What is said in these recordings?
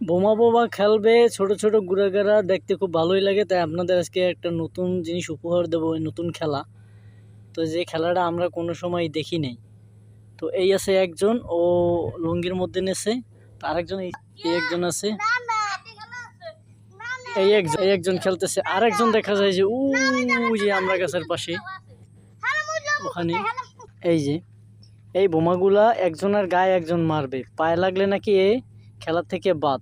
বোমা বোমা খেলবে, ছোট ছোট গুড়াগাড়া দেখতে খুব ভালোই লাগে। তাই আপনাদের আজকে একটা নতুন জিনিস উপহার দেবো ওই নতুন খেলা। তো যে খেলাটা আমরা কোনো সময় দেখি নাই। তো এই আছে একজন, ও লুঙ্গির মধ্যে নেছে তো আরেকজন এই এই একজন আছে। এই একজন এই একজন খেলতেছে আর একজন দেখা যায় যে উ যে আমরা গাছের পাশে। ওখানে, এই যে, এই বোমাগুলা একজনের গায়ে একজন মারবে। পায়ে লাগলে নাকি এ খেলা থেকে বাদ।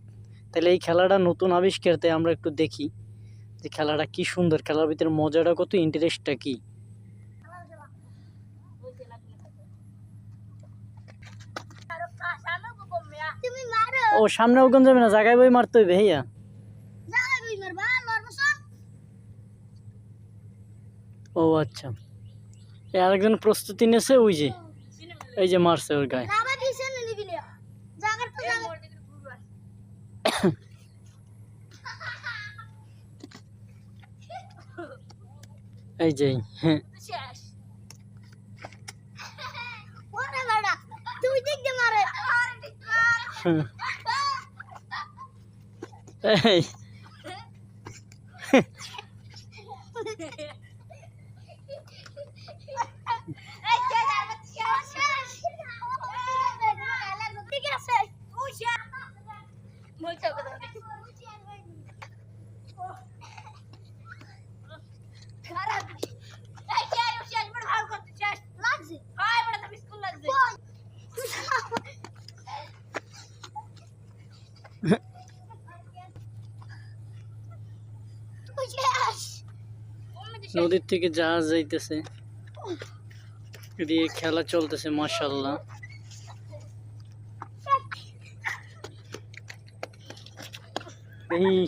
তাহলে এই খেলাটা নতুন আবিষ্কার, তাই আমরা একটু দেখি যে খেলাটা কি সুন্দর, খেলার ভিতরে মজাটা কত ইন্টারেস্টটা কি? ও, সামনে ওখান যাবে না জায়গায় বই মারতে হইবে শোন ও আচ্ছা। আরেকজন প্রস্তুতি নিয়েছে ওই যে, এই যে মারছে ওর গায়ে যাবা দিছে না নিবি না জাগার তো জাগা এই যে হ্যাঁ। এই নদীর থেকে জাহাজ যাইতেছে। দিয়ে খেলা চলতেছে মার্শাল্লাহ এই